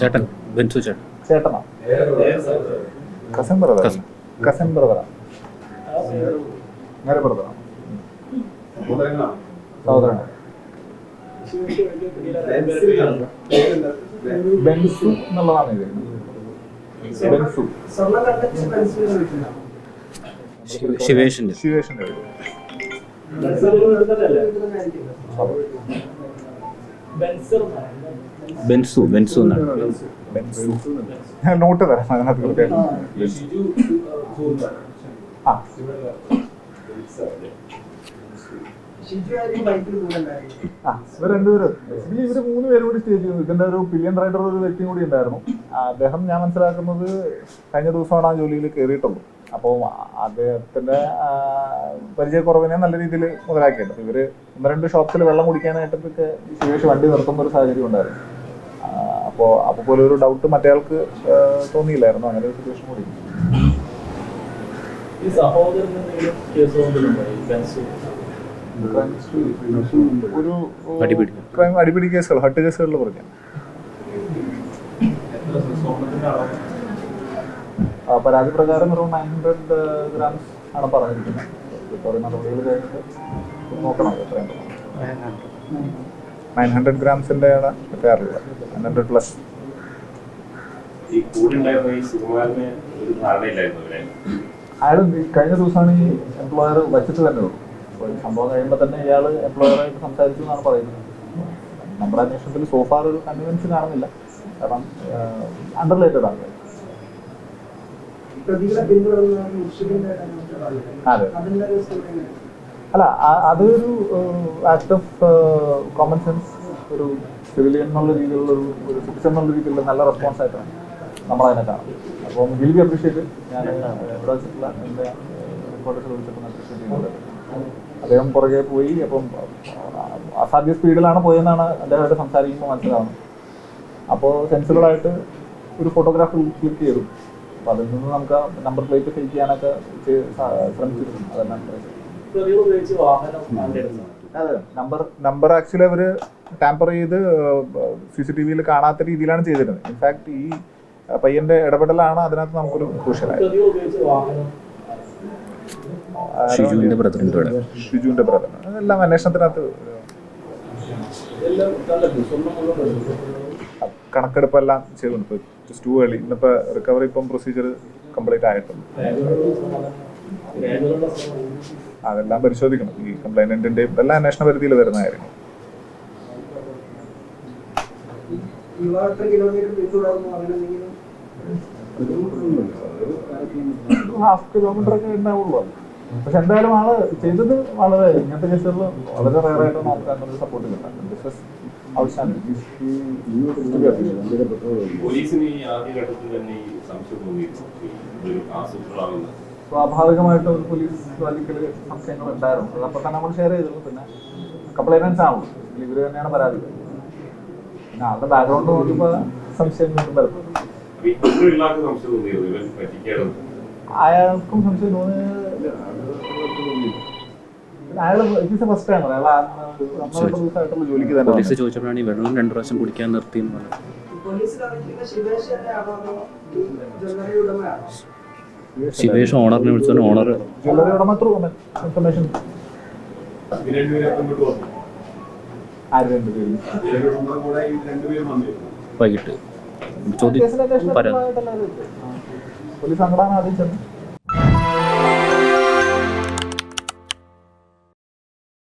ചേട്ടൻ. ബെൻസു ചേട്ടൻ. ചേട്ടനാ? Cousin brother Cousin. കസൻ ബ്രദറാ നേരെ ബ്രദറാ സഹോദരനാ ബെൻസു എന്നുള്ളതാണ് ഇത്. ബെൻസു. ശിവേഷിന്റെ. ശിവേഷിന്റെ ബെൻസു ബെൻസു എന്നാണ്. നോട്ട് തരാം അതിനകത്ത് ആ. മൂന്ന് പേരും കൂടി സ്റ്റേജ് ചെയ്തു. ഇതിന്റെ ഒരു പില്യൻ റൈഡർ ഒരു വ്യക്തിയും കൂടി ഉണ്ടായിരുന്നു. അദ്ദേഹം ഞാൻ മനസ്സിലാക്കുന്നത് കഴിഞ്ഞ ദിവസമാണ് ആ ജോലിയിൽ കയറിയിട്ടുള്ളൂ അപ്പോൾ അദ്ദേഹത്തിന്റെ പരിചയക്കുറവിനെ നല്ല രീതിയിൽ മുതലാക്കിയത് ഇവർ ഒന്ന് രണ്ട് ഷോപ്സിൽ വെള്ളം കുടിക്കാനായിട്ടൊക്കെ സുരേഷ് വണ്ടി നിർത്തുന്ന ഒരു സാഹചര്യം ഉണ്ടായിരുന്നു. അപ്പോൾ അപ്പോ അപ്പൊ പോലെ ഒരു ഡൗട്ട് മറ്റേയാൾക്ക് തോന്നിയില്ലായിരുന്നു. അങ്ങനെ ഒരു സിറ്റുവേഷൻ കൂടി. ഈ ഒരു അടിപിടി. കേസുകൾ ഹട്ട് കേസുകളിൽ പറഞ്ഞു. എത്ര സ്വർണത്തിന്റെ അളവ്? ആ, പരാതി പ്രകാരം ഒരു നയൻ ഹൺഡ്രഡ് ഗ്രാംസ് ആണ് പറഞ്ഞിരിക്കുന്നത്. റിക്കവറി നടപടികൾ കഴിഞ്ഞിട്ട് നോക്കണം എത്രയും നയൻ ഹൺഡ്രഡ് ഗ്രാംസിന്റെ ആണ്? കിട്ടാറുള്ളത് നയൻ ഹൺഡ്രഡ് പ്ലസ് ഈ കൂടെ ഉണ്ടായിരുന്ന ഈ സുകുമാരന് ഒരു ധാരണയില്ലായിരുന്നു അവരെ അയാൾ കഴിഞ്ഞ ദിവസമാണ് ഈ എംപ്ലോയർ വച്ചിട്ട് തന്നെ ഉള്ളൂ. അപ്പോൾ ഈ സംഭവം കഴിയുമ്പോൾ തന്നെ ഇയാൾ എംപ്ലോയറായിട്ട് സംസാരിച്ചു എന്നാണ് പറയുന്നത്. നമ്മുടെ അന്വേഷണത്തിൽ സോഫാർ ഒരു കൺവീനൻസ് കാണുന്നില്ല കാരണം അണ്ടർലേറ്റഡ് ആണ്. അതെ? അല്ല അതൊരു ആക്ട് ഓഫ് കോമൺ സെൻസ് ഒരു സിവിലിയൻ എന്നുള്ള രീതിയിലുള്ള ഒരു ഒരു സിറ്റിസൺ എന്നുള്ള രീതിയിലുള്ള നല്ല റെസ്പോൺസ് ആയിട്ടാണ് നമ്മളതിനെ കാണാം അപ്പം വിൽ ബി അപ്രീഷിയേറ്റ് ഞാൻ ഇവിടെ വെച്ചിട്ടുള്ള എന്റെ റിപ്പോർട്ടേഴ്സ് വിളിച്ചപ്പോൾ അപ്രീഷിയേറ്റ് ചെയ്യുന്നത്. അദ്ദേഹം പുറകെ പോയി അപ്പം അസാധ്യ സ്പീഡിലാണ് പോയെന്നാണ് അദ്ദേഹമായിട്ട് സംസാരിക്കുമ്പോൾ മനസ്സിലാവുന്നത്. അപ്പോൾ സെൻസിബിളായിട്ട് ഒരു ഫോട്ടോഗ്രാഫ് ക്ലിക്ക് ചെയ്തു. അപ്പോൾ അതിൽ നിന്ന് നമുക്ക് നമ്പർ പ്ലേറ്റ് ഫിൽ ചെയ്യാനൊക്കെ ശ്രമിച്ചിരുന്നു അതെല്ലാം പ്രതികൾ ഉപയോഗിച്ച് വാഹനം കണ്ടെടുത്തു അതെ. നമ്പർ നമ്പർ ആക്ച്വലി അവർ ടാമ്പർ ചെയ്ത് സി സി ടി വിയിൽ കാണാത്ത രീതിയിലാണ് ചെയ്തിരുന്നത്. ഇൻഫാക്ട് ഈ പയ്യന്റെ ഇടപെടലാണ് അതിനകത്ത് നമുക്കൊരു ക്രൂഷ്യലായത് ഷിജുവിന്റെ ബ്രദറിന്റെ കൂടെ ഷിജുവിന്റെ ബ്രദർ. അതെല്ലാം അന്വേഷണത്തിനകത്ത് കണക്കെടുപ്പെല്ലാം ചെയ്തുകൊണ്ട് ഇപ്പോൾ ജസ്റ്റ് ടു ഇന്നിപ്പോൾ റിക്കവറി ഇപ്പം പ്രൊസീജിയർ കംപ്ലീറ്റ് ആയിട്ടുണ്ട്. അതെല്ലാം പരിശോധിക്കണം. ഈ കംപ്ലൈനന്റിന്റെയും എല്ലാം അന്വേഷണ പരിധിയിൽ വരുന്ന കാര്യങ്ങൾ. ഹാഫ് കിലോമീറ്റർ ഒക്കെ ഉണ്ടാവുള്ളൂ പക്ഷെ എന്തായാലും ആൾ ചെയ്തത് വളരെ ഇങ്ങനത്തെ കേസുകളിൽ വളരെ റയറായിട്ട് ആയിട്ട് നമുക്ക് സപ്പോർട്ട് കിട്ടാം ബിസിനസ് ഔട്ട്സ്റ്റാൻഡിംഗ് പോലീസിന് ഈ ആദ്യഘട്ടത്തിൽ തന്നെ ഈ സംശയം തോന്നിയിരുന്നു. ഈ ഒരു ആസൂത്രണമാകുന്നത് സ്വാഭാവികമായിട്ട് ഒരു പോലീസ് വാലിക്കൽ സംശയങ്ങൾ ഉണ്ടായിരുന്നു. അപ്പൊ തന്നെ നമ്മൾ ഷെയർ ചെയ്തിരുന്നു. പിന്നെ കംപ്ലൈനൻസ് ആണല്ലോ ഇവർ തന്നെയാണ് പരാതി. പിന്നെ ആളുടെ ബാക്ക്ഗ്രൗണ്ട് നോക്കുമ്പോ സംശയം വരുന്നത് അയാൾക്കും സംശയം പോലീസ് ചോദിച്ചപ്പോഴാണ് ഈ വെള്ളം രണ്ടു പ്രാവശ്യം കുടിക്കാൻ നിർത്തി എന്ന് പറഞ്ഞത്. ശിവേഷ് ഓണറിനെ വിളിച്ചു ഓണർ വൈകിട്ട്. ചോദ്യം. പരാതി. പോലീസ് അങ്ങടാണ് ചെന്ന്.